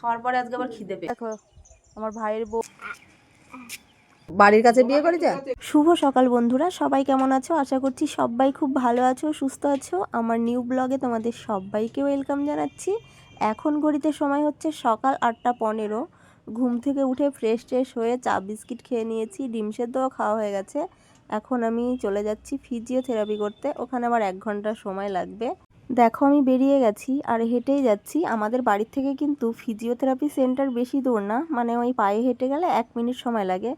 খাওয়ার পরে আজকে আবার খিদে পেয়ে দেখো আমার ভাইয়ের বউ বাড়ির কাছে বিয়ে করেছে? শুভ সকাল বন্ধুরা সবাই কেমন আছো? আশা করছি সবাই খুব ভালো আছো সুস্থ আছো। আমার নিউ ব্লগে তোমাদের সবাইকে ওয়েলকাম জানাচ্ছি। এখন ঘড়িতে সময় হচ্ছে সকাল আটটা পনেরো। ঘুম থেকে উঠে ফ্রেশ ট্রেশ হয়ে চা বিস্কিট খেয়ে নিয়েছি ডিম সেদ্ধও খাওয়া হয়ে গেছে। এখন আমি চলে যাচ্ছি ফিজিওথেরাপি করতে। ওখানে আবার এক ঘণ্টা সময় লাগবে। দেখো আমি বেরিয়ে গেছি আর হেঁটেই যাচ্ছি। আমাদের বাড়ির থেকে কিন্তু ফিজিওথেরাপি সেন্টার বেশি দূর না মানে ওই পায়ে হেঁটে গেলে এক মিনিট সময় লাগে।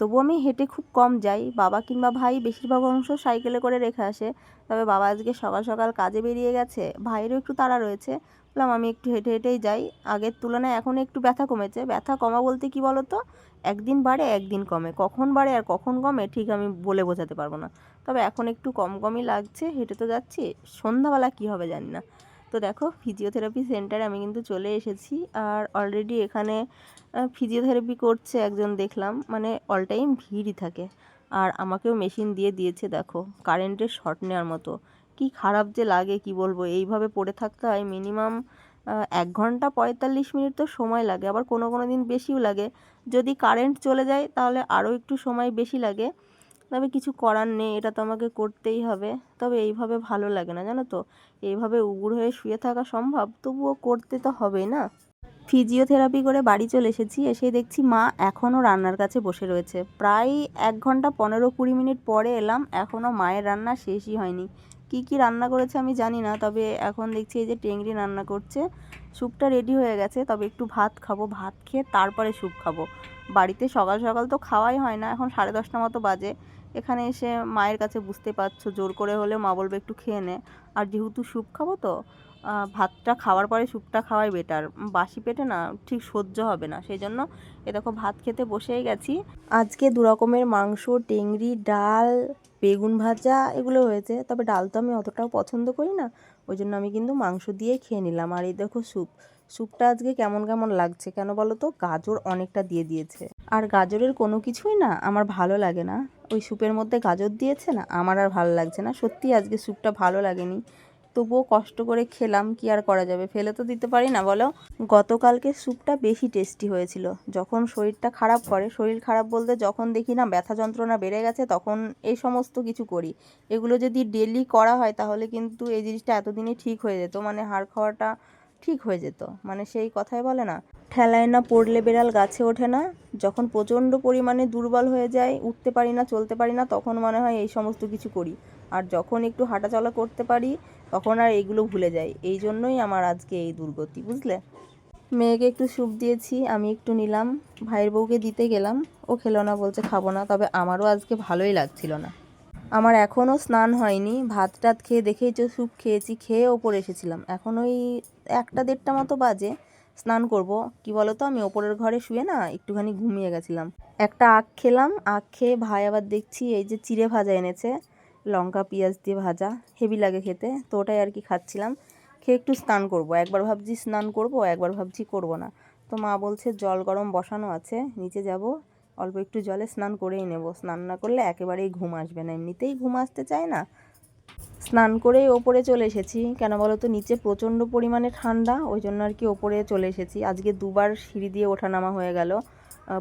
তবু আমি হেঁটে খুব কম যাই। বাবা কিংবা ভাই বেশিরভাগ অংশ সাইকেলে করে রেখে আসে। তবে বাবা আজকে সকাল সকাল কাজে বেরিয়ে গেছে। ভাইয়েরও একটু তাড়া রয়েছে। বললাম আমি একটু হেঁটে হেঁটেই যাই। আগের তুলনায় এখন একটু ব্যথা কমেছে। ব্যথা কমা বলতে কি বলো তো একদিন বাড়ে, একদিন কমে। কখন বাড়ে আর কখন কমে, ঠিক আমি বলে বোঝাতে পারব না। তবে এখন একটু কম কমই লাগছে, হেঁটে তো যাচ্ছি, সন্ধ্যাবেলা কি হবে জানি না। তো দেখো ফিজিওথেরাপি সেন্টারে আমি কিন্তু চলে এসেছি, আর অলরেডি এখানে ফিজিওথেরাপি করছে একজন দেখলাম মানে অল টাইম ভিড়ই থাকে। আর আমাকেও মেশিন দিয়ে দিয়েছে, দেখো কারেন্টের শর্ট নেওয়ার মতো। কি খারাপ যে লাগে, কি বলব, এইভাবে পড়ে থাকতে হয় মিনিমাম এক ঘণ্টা পঁয়তাল্লিশ মিনিট তো সময় লাগে, আবার কোনো কোনো দিন বেশিও লাগে। যদি কারেন্ট চলে যায়, তাহলে আরও একটু সময় বেশি লাগে। তবে কিছু করার নেই, এটা তো আমাকে করতেই হবে। তবে এইভাবে ভালো লাগে না, জানো তো? এইভাবে উগুর হয়ে শুয়ে থাকা সম্ভব? তবুও করতে তো হবেই না। ফিজিওথেরাপি করে বাড়ি চলে এসেছি এসে দেখছি মা এখনও রান্নার কাছে বসে রয়েছে। প্রায় এক ঘণ্টা পনেরো কুড়ি মিনিট পরে এলাম, এখনও মায়ের রান্না শেষই হয়নি। কি কি রান্না করেছে আমি জানি না, তবে এখন দেখছি এই যে টেংরি রান্না করছে। স্যুপটা রেডি হয়ে গেছে, তবে একটু ভাত খাব, ভাত খেয়ে তারপরে স্যুপ খাব। বাড়িতে সকাল সকাল তো খাওয়াই হয় না, এখন সাড়ে দশটা মতো বাজে। এখানে এসে মায়ের কাছে বুঝতে পারছ, জোর করে হলেও মা বলবে একটু খেয়ে নে। আর যেহেতু স্যুপ খাব তো ভাতটা খাওয়ার পরে স্যুপটা খাওয়াই বেটার বাসি পেটে না ঠিক সহ্য হবে না, সেই জন্য এ দেখো ভাত খেতে বসেই গেছি। আজকে দু রকমের মাংস, টেংরি, ডাল, বেগুন ভাজা এগুলো হয়েছে, তবে ডাল তো আমি অতটাও পছন্দ করি না, ওই জন্য আমি কিন্তু মাংস দিয়ে খেয়ে নিলাম। আর এই দেখো স্যুপ, স্যুপটা আজকে কেমন কেমন লাগছে কেন বলো তো? গাজর অনেকটা দিয়ে দিয়েছে। আর গাজরের কোনো কিছুই না, আমার ভালো লাগে না। ওই স্যুপের মধ্যে গাজর দিয়েছে না? আমার আর ভালো লাগছে না। সত্যি আজকে স্যুপটা ভালো লাগেনি। তবুও কষ্ট করে খেলাম, কি আর করা যাবে? ফেলে তো দিতে পারি না, বলো? গতকালকে স্যুপটা বেশি টেস্টি হয়েছিল। যখন শরীরটা খারাপ করে, শরীর খারাপ বলতে যখন দেখি না ব্যথা যন্ত্রণা বেড়ে গেছে, তখন এই সমস্ত কিছু করি। এগুলো যদি ডেলি করা হয়, তাহলে কিন্তু এই জিনিসটা এতদিনে ঠিক হয়ে যেত। মানে হাড় খাওয়াটা ঠিক হয়ে যেত। মানে সেই কথাই বলে না, ঠেলায় না পড়লে বেড়াল গাছে ওঠে না। যখন প্রচণ্ড পরিমাণে দুর্বল হয়ে যায়, উঠতে পারি না, চলতে পারি না, তখন মনে হয় এই সমস্ত কিছু করি। আর যখন একটু হাঁটাচলা করতে পারি, তখন আর এইগুলো ভুলে যাই। এই জন্যই আমার আজকে এই দুর্গতি, বুঝলে? মেয়েকে একটু স্যুপ দিয়েছি, আমি একটু নিলাম। ভাইয়ের বউকে দিতে গেলাম। ও খেলো না, বলছে, খাব না। তবে আমারও আজকে ভালোই লাগছিল না। আমার এখনও স্নান হয়নি ভাত টাত খেয়ে দেখেই তো স্যুপ খেয়েছি, খেয়ে ওপরে এসেছিলাম। এখন ওই একটা দেড়টা মতো বাজে, স্নান করব। কি তো আমি ওপরের ঘরে শুয়ে না একটুখানি ঘুমিয়ে গেছিলাম। একটা আখ খেলাম, আখ খেয়ে ভাই আবার দেখছি এই যে চিড়ে ভাজা এনেছে, লঙ্কা, পেঁয়াজ দিয়ে ভাজা, হেভি লাগে খেতে, তো ওটাই আর কি খাচ্ছিলাম। খেয়ে একটু স্নান করব, একবার ভাবছি স্নান করব, একবার ভাবছি করব না। তো মা বলছে, জল গরম বসানো আছে, নিচে যাব। অল্প একটু জলে স্নান করেই নেব। স্নান না করলে একেবারেই ঘুম আসবে না। এমনিতেই ঘুম আসতে চায় না। স্নান করেই ওপরে চলে এসেছি। কেন বলো তো, নিচে প্রচণ্ড পরিমাণে ঠান্ডা, ওই জন্য আর কি ওপরে চলে এসেছি। আজকে দুবার সিঁড়ি দিয়ে ওঠানামা হয়ে গেল।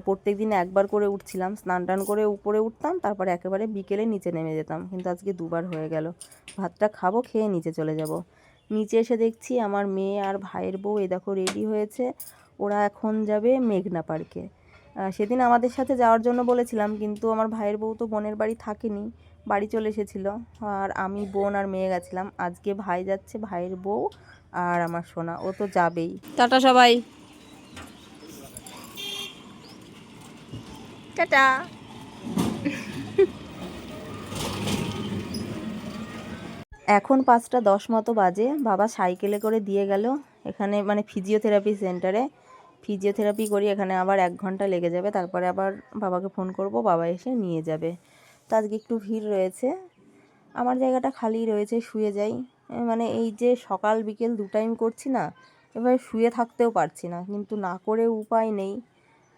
প্রত্যেক দিন একবার করে উঠছিলাম। স্নান টান করে উপরে উঠতাম, তারপরে একেবারে বিকেলে নিচে নেমে যেতাম। কিন্তু আজকে দুবার হয়ে গেল। ভাতটা খাব, খেয়ে নিচে চলে যাব। নিচে এসে দেখছি আমার মেয়ে আর ভাইয়ের বউ, এ দেখো রেডি হয়েছে। ওরা এখন যাবে মেঘনা পার্কে। সেদিন আমাদের সাথে যাওয়ার জন্য বলেছিলাম কিন্তু আমার ভাইয়ের বউ তো বোনের বাড়ি থাকেনি বাড়ি চলে এসেছিল। আর আমি বোন আর মেয়ে গেছিলাম। আজকে ভাই যাচ্ছে ভাইয়ের বউ আর আমার সোনা। ও তো যাবেই। টাটা সবাই। টাটা। এখন পাঁচটা দশ মতো বাজে। বাবা সাইকেলে করে দিয়ে গেল। এখানে মানে ফিজিওথেরাপি সেন্টারে ফিজিওথেরাপি করি, এখানে আবার এক ঘণ্টা লেগে যাবে, তারপরে আবার বাবাকে ফোন করব, বাবা এসে নিয়ে যাবে। তো আজকে একটু ভিড় রয়েছে। আমার জায়গাটা খালি রয়েছে, শুয়ে যাই। মানে এই যে সকাল বিকেল দু টাইম করছি না, এবার শুয়ে থাকতেও পারছি না, কিন্তু না করে উপায় নেই।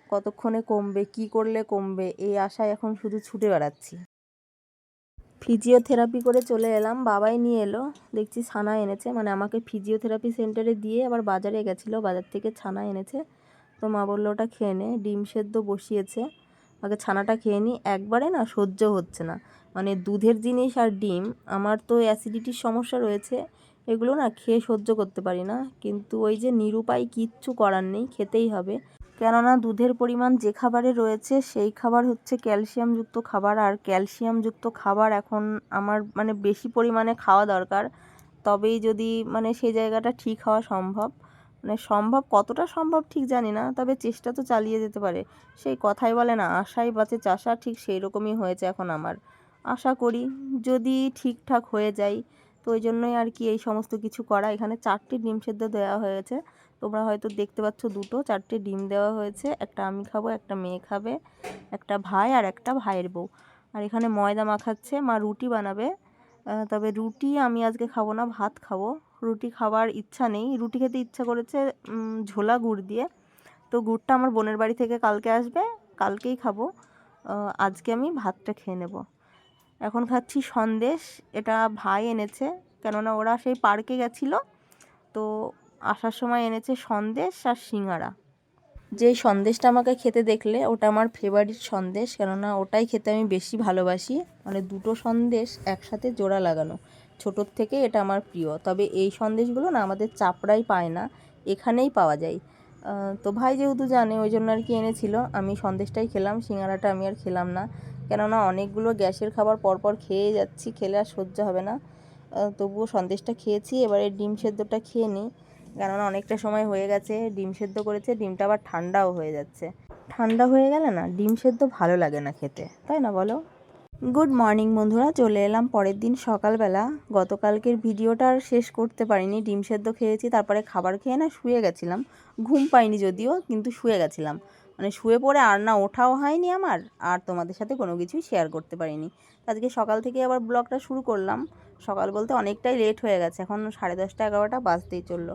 কতক্ষণে কমবে, কি করলে কমবে, এই আশায় এখন শুধু ছুটে বেড়াচ্ছি। ফিজিওথেরাপি করে চলে এলাম, বাবাই নিয়ে এলো। দেখছি ছানা এনেছে মানে আমাকে ফিজিওথেরাপি সেন্টারে দিয়ে আবার বাজারে গেছিল, বাজার থেকে ছানা এনেছে। তো মা বলল, ওটা খেয়ে নে, ডিম সেদ্ধ বসিয়েছে। আগে ছানাটা খেয়ে নিই একবারে না সহ্য হচ্ছে না। মানে দুধের জিনিস আর ডিম, আমার তো অ্যাসিডিটির সমস্যা রয়েছে, এগুলো না খেয়ে সহ্য করতে পারি না। কিন্তু ওই যে নিরুপায় কিচ্ছু করার নেই, খেতেই হবে। কেননা দুধের পরিমাণ যে খাবারে রয়েছে, সেই খাবার হচ্ছে ক্যালসিয়ামযুক্ত খাবার। আর ক্যালসিয়ামযুক্ত খাবার এখন আমার মানে বেশি পরিমাণে খাওয়া দরকার। তবেই যদি মানে সেই জায়গাটা ঠিক হওয়া সম্ভব। মানে সম্ভব কতটা সম্ভব ঠিক জানি না, তবে চেষ্টা তো চালিয়ে যেতে পারে। সেই কথাই বলে না, আশাই বাঁচে, চাষা ঠিক সেই রকমই হয়েছে এখন আমার। আশা করি যদি ঠিকঠাক হয়ে যায়, তো ওই জন্যই আর কি এই সমস্ত কিছু করা। এখানে চারটি ডিম সেদ্ধ দেওয়া হয়েছে। তোমরা হয়তো দেখতে পাচ্ছ দুটো, চারটে ডিম দেওয়া হয়েছে। একটা আমি খাব, একটা মেয়ে খাবে, একটা ভাই আর একটা ভাইয়ের বউ। আর এখানে ময়দা মাখাচ্ছে, মা রুটি বানাবে। তবে রুটি আমি আজকে খাব না, ভাত খাব। রুটি খাওয়ার ইচ্ছা নেই। রুটি খেতে ইচ্ছা করেছে ঝোলা গুড় দিয়ে। তো গুড়টা আমার বোনের বাড়ি থেকে কালকে আসবে, কালকেই খাব। আজকে আমি ভাতটা খেয়ে নেব। এখন খাচ্ছি সন্দেশ, এটা ভাই এনেছে। কেননা ওরা সেই পার্কে গেছিল, তো আসার সময় এনেছে সন্দেশ আর সিঙ্গারা। যেই সন্দেশটা আমাকে খেতে দেখলে, ওটা আমার ফেভারিট সন্দেশ, কেননা ওটাই খেতে আমি বেশি ভালোবাসি। মানে দুটো সন্দেশ একসাথে জোড়া লাগানো। ছোটোর থেকে এটা আমার প্রিয়। তবে এই সন্দেশগুলো না আমাদের চাপড়াই পায় না, এখানেই পাওয়া যায়। তো ভাই যেহেতু জানে, ওই জন্য আর কি এনেছিল। আমি সন্দেশটাই খেলাম, সিঙ্গারাটা আমি আর খেলাম না। কেননা অনেকগুলো গ্যাসের খাবার পরপর খেয়ে যাচ্ছি, খেলে আর সহ্য হবে না। তবুও সন্দেশটা খেয়েছি, এবারে ডিম সেদ্ধটা খেয়ে নিই। কেননা অনেকটা সময় হয়ে গেছে, ডিম সেদ্ধ করেছে, ডিমটা আবার ঠান্ডাও হয়ে যাচ্ছে। ঠান্ডা হয়ে গেলে না, ডিম সেদ্ধ ভালো লাগে না খেতে, তাই না বলো? গুড মর্নিং বন্ধুরা, চলে এলাম পরের দিন সকালবেলা। গতকালকের ভিডিওটা আর শেষ করতে পারিনি, ডিম সেদ্ধ খেয়েছি, তারপরে খাবার খেয়ে না শুয়ে গেছিলাম। ঘুম পাইনি যদিও, কিন্তু শুয়ে গেছিলাম। মানে শুয়ে পড়ে আর না ওঠাও হয়নি আমার, আর তোমাদের সাথে কোনো কিছুই শেয়ার করতে পারিনি। আজকে সকাল থেকে আবার ব্লগটা শুরু করলাম। সকাল বলতে অনেকটাই লেট হয়ে গেছে, এখন সাড়ে দশটা এগারোটা, বাজতেই চলল।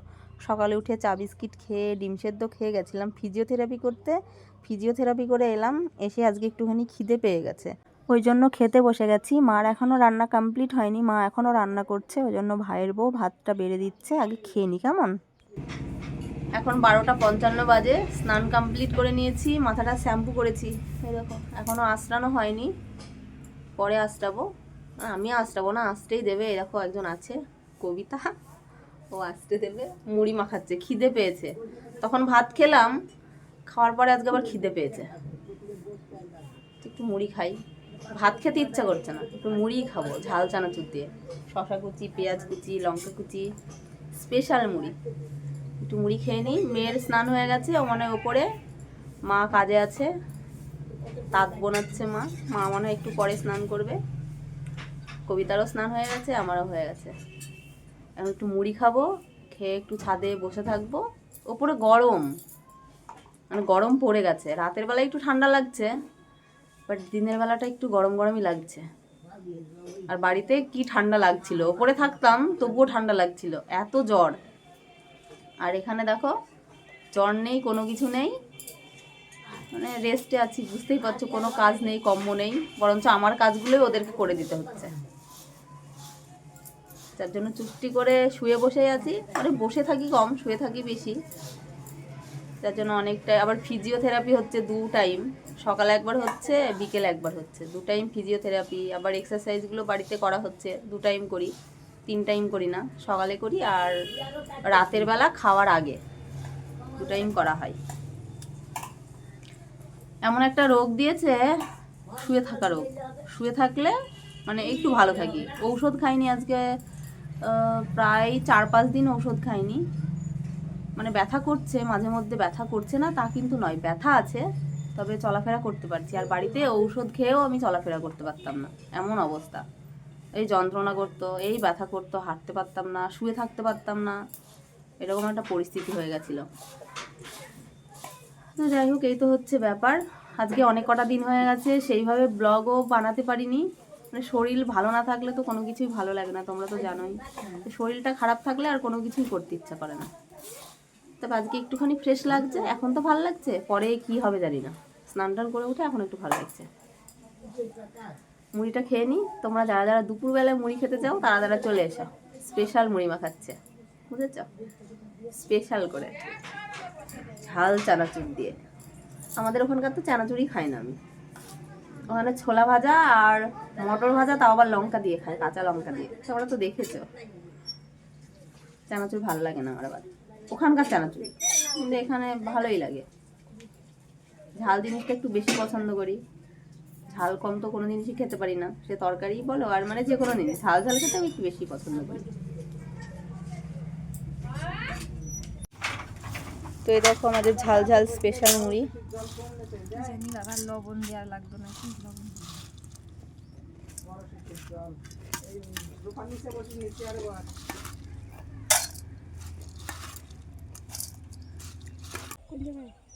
সকালে উঠে চা বিস্কিট খেয়ে, ডিম সেদ্ধ খেয়ে গেছিলাম ফিজিওথেরাপি করতে। ফিজিওথেরাপি করে এলাম, এসে আজকে একটুখানি খিদে পেয়ে গেছে। ওই জন্য খেতে বসে গেছি। মার এখনও রান্না কমপ্লিট হয়নি, মা এখনও রান্না করছে, ওই জন্য ভাইয়ের বউ ভাতটা বেড়ে দিচ্ছে, আগে খেয়ে নি, কেমন? এখন বারোটা পঞ্চান্ন বাজে, স্নান কমপ্লিট করে নিয়েছি, মাথাটা শ্যাম্পু করেছি। এই দেখো, এখনও আঁচড়ানো হয়নি। পরে আর আমি আঁচড়াবো না আঁচড়েই দেবে এরকম একজন আছে, কবিতা। ও আঁচড়ে দেবে, মুড়ি মাখাচ্ছে, খিদে পেয়েছে। তখন ভাত খেলাম, খাওয়ার পরে আজকে আবার খিদে পেয়েছে। একটু মুড়ি খাই। ভাত খেতে ইচ্ছা করছে না, একটু মুড়িই খাব, ঝাল চানাচুর দিয়ে। শশা কুচি, পেঁয়াজ কুচি, লঙ্কা কুচি স্পেশাল মুড়ি। একটু মুড়ি খেয়ে নিই, মেয়ের স্নান হয়ে গেছে, ও মনে ওপরে, মা কাজে আছে। তাঁত বোনাচ্ছে মা মা মনে হয় একটু পরে স্নান করবে। কবিতারও স্নান হয়ে গেছে, আমারও হয়ে গেছে। একটু মুড়ি খাব, খেয়ে একটু ছাদে বসে থাকব। ওপরে গরম মানে গরম পড়ে গেছে। রাতের বেলা একটু ঠান্ডা লাগছে বাট দিনের বেলাটা একটু গরম গরমই লাগছে। আর বাড়িতে কি ঠান্ডা লাগছিল? ওপরে থাকতাম, তবুও ঠান্ডা লাগছিল। এত জ্বর। আর এখানে দেখো, জ্বর নেই, কোনো কিছু নেই। মানে রেস্টে আছি, বুঝতেই পারছ, কোনো কাজ নেই কম্ম নেই। বরঞ্চ আমার কাজগুলোই ওদেরকে করে দিতে হচ্ছে। যার জন্য চুপটি করে শুয়ে বসে আছি। মানে বসে থাকি কম, শুয়ে থাকি বেশি। যার জন্য অনেকটাই আবার ফিজিওথেরাপি হচ্ছে দু টাইম সকালে একবার হচ্ছে, বিকেলে একবার হচ্ছে। দু টাইম ফিজিওথেরাপি আবার এক্সারসাইজগুলো বাড়িতে করা হচ্ছে। দু টাইম করি, তিন টাইম করি না। সকালে করি আর রাতের বেলা খাওয়ার আগে দু টাইম করা হয়। এমন একটা রোগ দিয়েছে, শুয়ে থাকা রোগ। শুয়ে থাকলে মানে একটু ভালো থাকি। ঔষধ খাইনি আজকে। প্রায় চার পাঁচ দিন ওষুধ খাইনি। মানে ব্যথা করছে, মাঝে মধ্যে ব্যথা করছে না, তা কিন্তু নয়, ব্যথা আছে, তবে চলাফেরা করতে পারছি। আর বাড়িতে ঔষধ খেয়েও আমি চলাফেরা করতে পারতাম না, এমন অবস্থা। এই যন্ত্রণা করতো, এই ব্যথা করতো, হাঁটতে পারতাম না, শুয়ে থাকতে পারতাম না, এরকম একটা পরিস্থিতি হয়ে গেছিল। যাই হোক, এই তো হচ্ছে ব্যাপার। আজকে অনেক কটা দিন হয়ে গেছে, সেইভাবে ব্লগও বানাতে পারিনি। শরীর ভালো না থাকলে তো কোনো কিছুই ভালো লাগে না, তোমরা তো জানোই। শরীরটা খারাপ থাকলে আর কোনো কিছুই করতে ইচ্ছা করে না। তবে আজকে একটুখানি ফ্রেশ লাগছে, এখন তো ভালো লাগছে? পরে কি হবে জানি না। স্নান টান করে উঠে এখন একটু ভালো লাগছে। মুড়িটা খেয়ে নিই তোমরা যারা যারা দুপুরবেলায় মুড়ি খেতে চাও, তারা তারা চলে এসো। স্পেশাল মুড়ি মাখাচ্ছে। বুঝেছ? স্পেশাল করে। ঝাল চানাচুর দিয়ে। আমাদের ওখানকার তো চানাচুরই খাই না আমি। ওখানে ছোলা ভাজা আর মটর ভাজা, তাও আবার লঙ্কা দিয়ে খায়, কাঁচা লঙ্কা দিয়ে। তোমরা তো দেখেছ। চানাচুর ভালো লাগে না আমার আবার। ওখানকার চানাচুর। কিন্তু এখানে ভালোই লাগে। ঝাল জিনিসটা একটু বেশি পছন্দ করি। ঝাল কম তো কোনো জিনিসই খেতে পারি না। সে তরকারি বলো, আর মানে যে কোনো জিনিস। ঝাল ঝাল খেতে আমি একটু বেশি পছন্দ করি। তো এই দেখো আমাদের ঝাল ঝাল স্পেশাল মুড়ি। জানি বাবা লবণ দেওয়া লাগতো নাকি? লবণ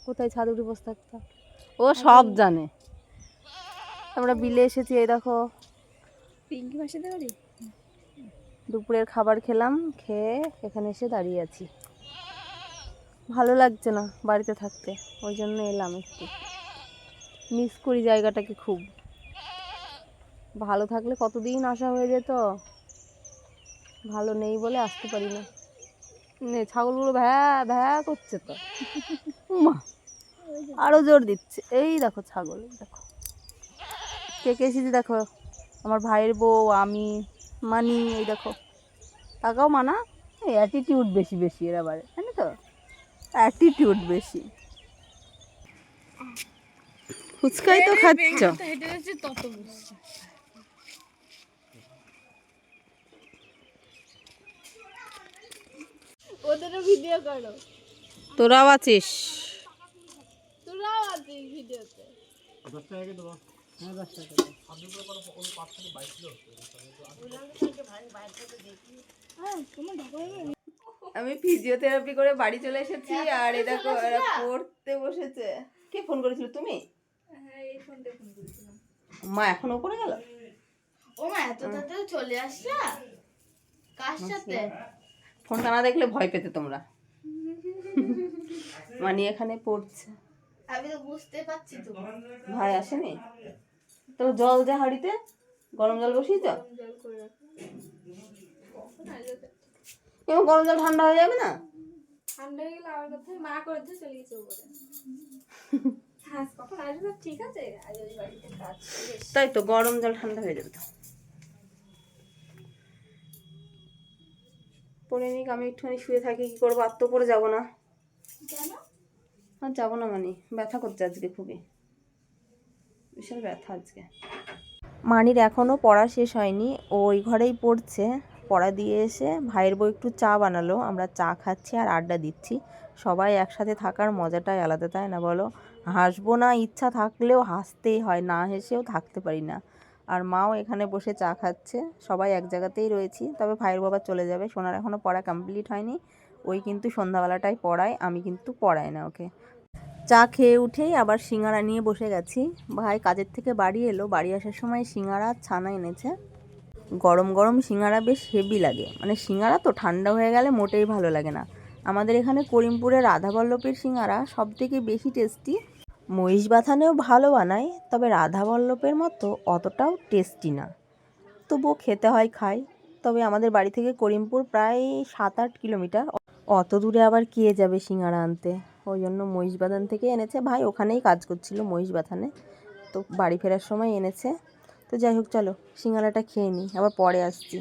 কোথায় ছাদ উঠে বসে থাকতাম ও সব জানে। আমরা বিলে এসেছি এই দেখো। পিঙ্কি মাসে দেওয়ারি দুপুরের খাবার খেলাম খেয়ে এখানে এসে দাঁড়িয়ে আছি। ভালো লাগছে না বাড়িতে থাকতে। ওই জন্য এলাম একটু। মিস করি জায়গাটাকে খুব। ভালো থাকলে কতদিন আসা হয়ে যেত? ভালো নেই বলে আসতে পারি না। ছাগলগুলো ভ্যা ভ্যা করছে তো। উমা, আরও জোর দিচ্ছে। এই দেখো ছাগল, দেখো। কে কে এসেছি দেখো? আমার ভাইয়ের বউ, আমি, মানি, এই দেখো। তাকাও মানা অ্যাটিটিউড বেশি বেশি এর আবার। তো অ্যাটিটিউড বেশি। ফুচকাই তো খাচ্ছ। ওদেরও ভিডিও করো। তোরাও আছিস? তোরাও আছিস ভিডিওতে আমি ফিজিওথেরাপি করে বাড়ি চলে এসেছি আর এ দেখো এরা পড়তে বসেছে। কে ফোন করেছিল? তুমি? মা এখন ওপরে গেল? ও মা এত তাড়াতাড়ি চলে আসলা কার সাথে? ফোনটা না দেখলে ভয় পেতে তোমরা। মানি এখানে পড়ছে। আমি তো বুঝতে পারছি তো। ভাই আসেনি? তো জল যা হাড়িতে গরম জল বসিয়ে করে এবার গরম জল ঠান্ডা হয়ে যাবে না? ঠান্ডা হয়ে গেলে আমার কথা মা করেছে চলে গেছে উপরে। হ্যাঁ করে তাই তো গরম জল ঠান্ডা হয়ে যাবে তো। পরে নিক আমি একটুখানি শুয়ে থাকি কি করব? আর তো পরে যাব না। আর যাব না মানে ব্যথা করছে আজকে খুবই। বিশাল ব্যথা আজকে। মানির এখনও পড়া শেষ হয়নি ও ওই ঘরেই পড়ছে। পড়া দিয়ে এসে ভাইয়ের বউ একটু চা বানালো, আমরা চা খাচ্ছি আর আড্ডা দিচ্ছি। সবাই একসাথে থাকার মজাটাই আলাদা, তাই না বলো? হাসবো না, ইচ্ছা থাকলেও হাসতেই হয়, না হেসেও থাকতে পারি না। আর মাও এখানে বসে চা খাচ্ছে, সবাই এক জায়গাতেই রয়েছি, তবে ভাইয়ের বাবা চলে যাবে, সোনার এখনও পড়া কমপ্লিট হয়নি। ওই কিন্তু সন্ধ্যাবেলাটাই পড়ায়, আমি কিন্তু পড়াই না ওকে। চা খেয়ে উঠেই আবার সিঙ্গারা নিয়ে বসে গেছি। ভাই কাজের থেকে বাড়ি এলো, বাড়ি আসার সময় সিঙ্গারা ছানা এনেছে। গরম গরম সিঙ্গারা বেশ হেভি লাগে। মানে সিঙ্গারা তো ঠান্ডা হয়ে গেলে মোটেই ভালো লাগে না। আমাদের এখানে করিমপুরের রাধাবল্লভের সিঙ্গারা সব থেকে বেশি টেস্টি মহিষ বাথানেও ভালো বানায়, তবে রাধাবল্লভের মতো অতটাও টেস্টি না। তবুও খেতে হয় খাই তবে আমাদের বাড়ি থেকে করিমপুর প্রায় সাত আট কিলোমিটার। অত দূরে আবার কে যাবে সিঙ্গারা আনতে? ওই জন্য মহিষ বাথান থেকে এনেছে। ভাই ওখানেই কাজ করছিল মহিষ বাথানে। তো বাড়ি ফেরার সময় এনেছে। তো যাই হোক, চলো, সিঙ্গারাটা খেয়ে নিই, আবার পরে আসছি।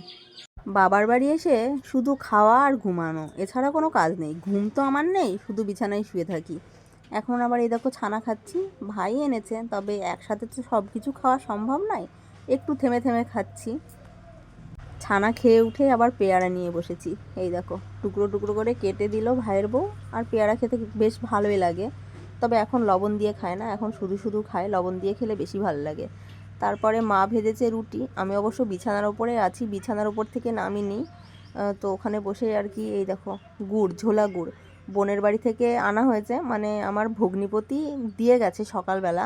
বাবার বাড়ি এসে শুধু খাওয়া আর ঘুমানো, এছাড়া কোনো কাজ নেই। ঘুম তো আমার নেই, শুধু বিছানায় শুয়ে থাকি। এখন আবার এই দেখো ছানা খাচ্ছি, ভাই এনেছে, তবে একসাথে তো সব কিছু খাওয়া সম্ভব নয়, একটু থেমে থেমে খাচ্ছি। ছানা খেয়ে উঠে আবার পেয়ারা নিয়ে বসেছি। এই দেখো, টুকরো টুকরো করে কেটে দিল ভাইয়ের বউ, আর পেয়ারা খেতে বেশ ভালোই লাগে। তবে এখন লবণ দিয়ে খায় না, এখন শুধু শুধু খায়, লবণ দিয়ে খেলে বেশি ভালো লাগে। তারপরে মা ভেজেছে রুটি। আমি অবশ্য বিছানার ওপরে আছি, বিছানার ওপর থেকে নামিনি। তো ওখানে বসে আর কি এই দেখো, গুড়, ঝোলা গুড়। বোনের বাড়ি থেকে আনা হয়েছে মানে আমার ভগ্নিপতি দিয়ে গেছে সকালবেলা।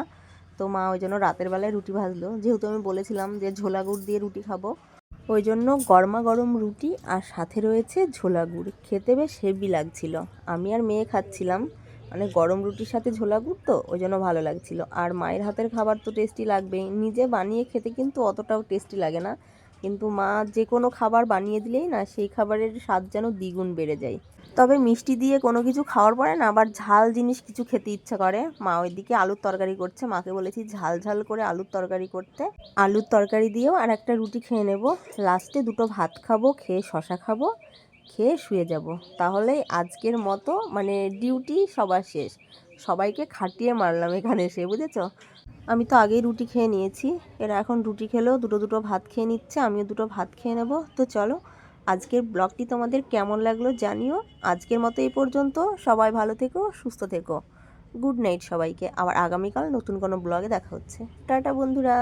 তো মা ওই জন্য রাতের বেলায় রুটি ভাজলো। যেহেতু আমি বলেছিলাম যে ঝোলা গুড় দিয়ে রুটি খাব, ওই জন্য গরমা গরম রুটি আর সাথে রয়েছে ঝোলা গুড়। খেতে বেশ হেভি লাগছিল। আমি আর মেয়ে খাচ্ছিলাম। মানে গরম রুটির সাথে ঝোলা গুড় তো, ওই জন্য ভালো লাগছিল। আর মায়ের হাতের খাবার তো টেস্টি লাগবেই। নিজে বানিয়ে খেতে কিন্তু অতটাও টেস্টি লাগে না। কিন্তু মা যে কোনো খাবার বানিয়ে দিলেই না, সেই খাবারের স্বাদ যেন দ্বিগুণ বেড়ে যায়। তবে মিষ্টি দিয়ে কোনো কিছু খাওয়ার পরে না, আবার ঝাল জিনিস কিছু খেতে ইচ্ছা করে। মা ওইদিকে আলুর তরকারি করছে। মাকে বলেছি, ঝাল ঝাল করে আলুর তরকারি করতে। আলুর তরকারি দিয়েও আর একটা রুটি খেয়ে নেব। লাস্টে দুটো ভাত খাব, খেয়ে শশা খাব। খেয়ে শুয়ে যাব। তাহলে আজকের মতো মানে ডিউটি সবার শেষ। সবাইকে খাটিয়ে মারলাম এখানে এসে, বুঝেছ? আমি তো আগেই রুটি খেয়ে নিয়েছি। এরা এখন রুটি খেলেও দুটো দুটো ভাত খেয়ে নিচ্ছে, আমিও দুটো ভাত খেয়ে নেব। তো চলো, আজকের ব্লগটি তোমাদের কেমন লাগল জানিও। আজকের মতো এই পর্যন্ত। সবাই ভালো থেকো, সুস্থ থেকো। গুড নাইট সবাইকে। আবার আগামীকাল নতুন কোনো ব্লগে দেখা হচ্ছে। টাটা বন্ধুরা।